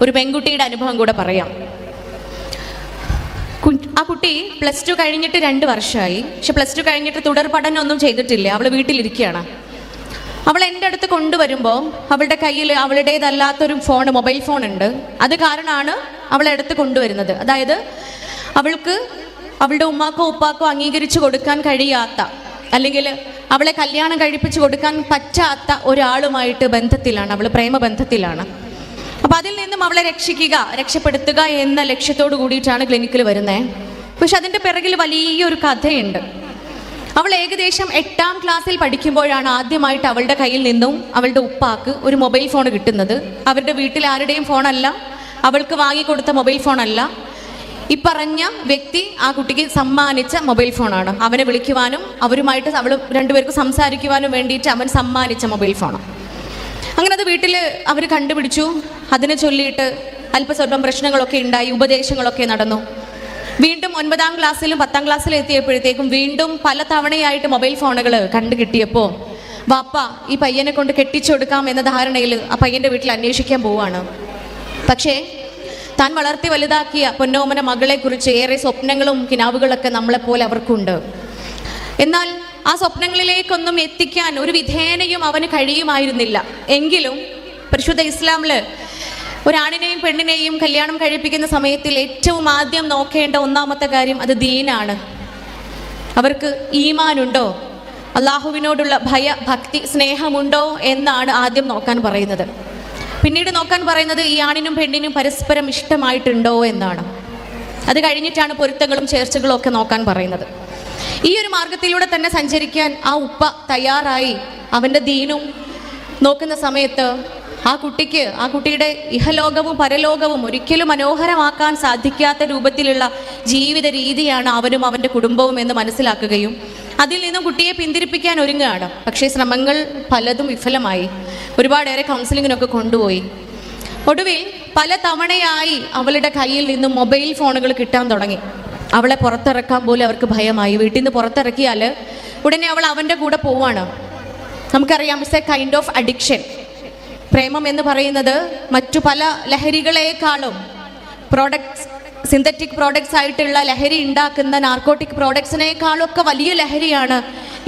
ഒരു പെൺകുട്ടിയുടെ അനുഭവം കൂടെ പറയാം. ആ കുട്ടി പ്ലസ് ടു കഴിഞ്ഞിട്ട് രണ്ട് വർഷമായി പക്ഷെ പ്ലസ് ടു കഴിഞ്ഞിട്ട് തുടർ പഠനം ഒന്നും ചെയ്തിട്ടില്ല. അവൾ വീട്ടിലിരിക്കുകയാണ്. അവൾ എന്റെ അടുത്ത് കൊണ്ടുവരുമ്പോൾ അവളുടെ കയ്യിൽ അവളുടേതല്ലാത്തൊരു ഫോൺ മൊബൈൽ ഫോൺ ഉണ്ട്. അത് കാരണമാണ് അവളെ അടുത്ത് കൊണ്ടുവരുന്നത്. അതായത് അവൾക്ക് അവളുടെ ഉമ്മാക്കോ ഉപ്പാക്കോ അംഗീകരിച്ചു കൊടുക്കാൻ കഴിയാത്ത അല്ലെങ്കിൽ അവളെ കല്യാണം കഴിപ്പിച്ചു കൊടുക്കാൻ പറ്റാത്ത ഒരാളുമായിട്ട് ബന്ധത്തിലാണ്. അവൾ പ്രേമബന്ധത്തിലാണ്. അപ്പൊ അതിൽ നിന്നും അവളെ രക്ഷിക്കുക രക്ഷപ്പെടുത്തുക എന്ന ലക്ഷ്യത്തോട് കൂടിയിട്ടാണ് ക്ലിനിക്കിൽ വരുന്നത് പക്ഷെ അതിന്റെ പിറകിൽ വലിയൊരു കഥയുണ്ട്. അവൾ ഏകദേശം എട്ടാം ക്ലാസ്സിൽ പഠിക്കുമ്പോഴാണ് ആദ്യമായിട്ട് അവളുടെ കയ്യിൽ നിന്നും അവളുടെ ഉപ്പാക്ക് ഒരു മൊബൈൽ ഫോൺ കിട്ടുന്നത്. അവരുടെ വീട്ടിൽ ആരുടെയും ഫോണല്ല അവൾക്ക് വാങ്ങിക്കൊടുത്ത മൊബൈൽ ഫോണല്ല ഈ പറഞ്ഞ വ്യക്തി ആ കുട്ടിക്ക് സമ്മാനിച്ച മൊബൈൽ ഫോണാണ് അവനെ വിളിക്കുവാനും അവരുമായിട്ട് അവൾ രണ്ടുപേർക്ക് സംസാരിക്കുവാനും വേണ്ടിയിട്ട് അവൻ സമ്മാനിച്ച മൊബൈൽ ഫോണാണ് അങ്ങനെ അത് വീട്ടിൽ അവർ കണ്ടുപിടിച്ചു. അതിനെ ചൊല്ലിയിട്ട് അല്പസ്വല്പം പ്രശ്നങ്ങളൊക്കെ ഉണ്ടായി ഉപദേശങ്ങളൊക്കെ നടന്നു. വീണ്ടും ഒൻപതാം ക്ലാസ്സിലും പത്താം ക്ലാസ്സിലും എത്തിയപ്പോഴത്തേക്കും വീണ്ടും പല തവണയായിട്ട് മൊബൈൽ ഫോണുകൾ കണ്ടു കിട്ടിയപ്പോൾ വാപ്പ ഈ പയ്യനെ കൊണ്ട് കെട്ടിച്ചെടുക്കാം എന്ന ധാരണയിൽ ആ പയ്യന്റെ വീട്ടിൽ അന്വേഷിക്കാൻ പോവാണ്. പക്ഷേ താൻ വളർത്തി വലുതാക്കിയ പൊന്നോമന മകളെക്കുറിച്ച് ഏറെ സ്വപ്നങ്ങളും കിനാവുകളൊക്കെ നമ്മളെപ്പോലെ അവർക്കുണ്ട്. എന്നാൽ ആ സ്വപ്നങ്ങളിലേക്കൊന്നും എത്തിക്കാൻ ഒരു വിധേനയും അവന് കഴിയുമായിരുന്നില്ല. എങ്കിലും പരിശുദ്ധ ഇസ്ലാമിൽ ഒരാണിനെയും പെണ്ണിനെയും കല്യാണം കഴിപ്പിക്കുന്ന സമയത്തിൽ ഏറ്റവും ആദ്യം നോക്കേണ്ട ഒന്നാമത്തെ കാര്യം അത് ദീനാണ്. അവർക്ക് ഈമാനുണ്ടോ? അള്ളാഹുവിനോടുള്ള ഭയ ഭക്തി സ്നേഹമുണ്ടോ എന്നാണ് ആദ്യം നോക്കാൻ പറയുന്നത്. പിന്നീട് നോക്കാൻ പറയുന്നത് ഈ ആണിനും പെണ്ണിനും പരസ്പരം ഇഷ്ടമായിട്ടുണ്ടോ എന്നാണ്. അത് കഴിഞ്ഞിട്ടാണ് പൊരുത്തങ്ങളും ചേർച്ചകളും ഒക്കെ നോക്കാൻ പറയുന്നത്. ഈ ഒരു മാർഗത്തിലൂടെ തന്നെ സഞ്ചരിക്കാൻ ആ ഉപ്പ തയ്യാറായി. അവന്റെ ദീനും നോക്കുന്ന സമയത്ത് ആ കുട്ടിക്ക് ആ കുട്ടിയുടെ ഇഹലോകവും പരലോകവും ഒരിക്കലും മനോഹരമാക്കാൻ സാധിക്കാത്ത രൂപത്തിലുള്ള ജീവിത രീതിയാണ് അവനും അവന്റെ കുടുംബവും എന്ന് മനസ്സിലാക്കുകയും അതിൽ നിന്നും കുട്ടിയെ പിന്തിരിപ്പിക്കാൻ ഒരുങ്ങുകയാണ്. പക്ഷേ ശ്രമങ്ങൾ പലതും വിഫലമായി. ഒരുപാടേറെ കൗൺസിലിങ്ങിനൊക്കെ കൊണ്ടുപോയി. ഒടുവിൽ പല തവണയായി അവളുടെ കയ്യിൽ നിന്നും മൊബൈൽ ഫോണുകൾ കിട്ടാൻ തുടങ്ങി. അവളെ പുറത്തിറക്കാൻ പോലും അവർക്ക് ഭയമായി. വീട്ടിൽ നിന്ന് പുറത്തിറക്കിയാൽ ഉടനെ അവൾ അവന്റെ കൂടെ പോവാണ്. നമുക്കറിയാം it's a kind of addiction പ്രേമം എന്ന് പറയുന്നത് മറ്റു പല ലഹരികളെക്കാളും പ്രോഡക്ട്സ് സിന്തറ്റിക് പ്രോഡക്ട്സ് ആയിട്ടുള്ള ലഹരി ഉണ്ടാക്കുന്ന നാർക്കോട്ടിക് പ്രോഡക്ട്സിനേക്കാളും ഒക്കെ വലിയ ലഹരിയാണ്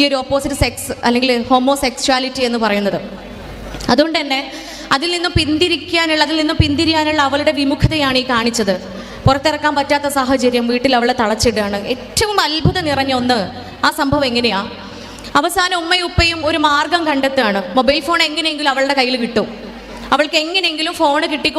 ഈ ഒരു ഓപ്പോസിറ്റ് സെക്സ് അല്ലെങ്കിൽ ഹോമോസെക്ച്വാലിറ്റി എന്ന് പറയുന്നത്. അതുകൊണ്ട് തന്നെ അതിൽ നിന്നും പിന്തിരിക്കാനുള്ള അതിൽ നിന്നും പിന്തിരിയാനുള്ള അവളുടെ വിമുഖതയാണ് ഈ കാണിച്ചത്. പുറത്തിറക്കാൻ പറ്റാത്ത സാഹചര്യം വീട്ടിൽ അവളെ തളച്ചിടുകയാണ്. ഏറ്റവും അത്ഭുതം നിറഞ്ഞ ഒന്ന് ആ സംഭവം എങ്ങനെയാ? അവസാനം ഉമ്മയും ഉപ്പയും ഒരു മാർഗം കണ്ടെത്തുകയാണ്. മൊബൈൽ ഫോൺ എങ്ങനെയെങ്കിലും അവളുടെ കയ്യിൽ കിട്ടും. അവൾക്ക് എങ്ങനെയെങ്കിലും ഫോൺ കിട്ടിക്കോ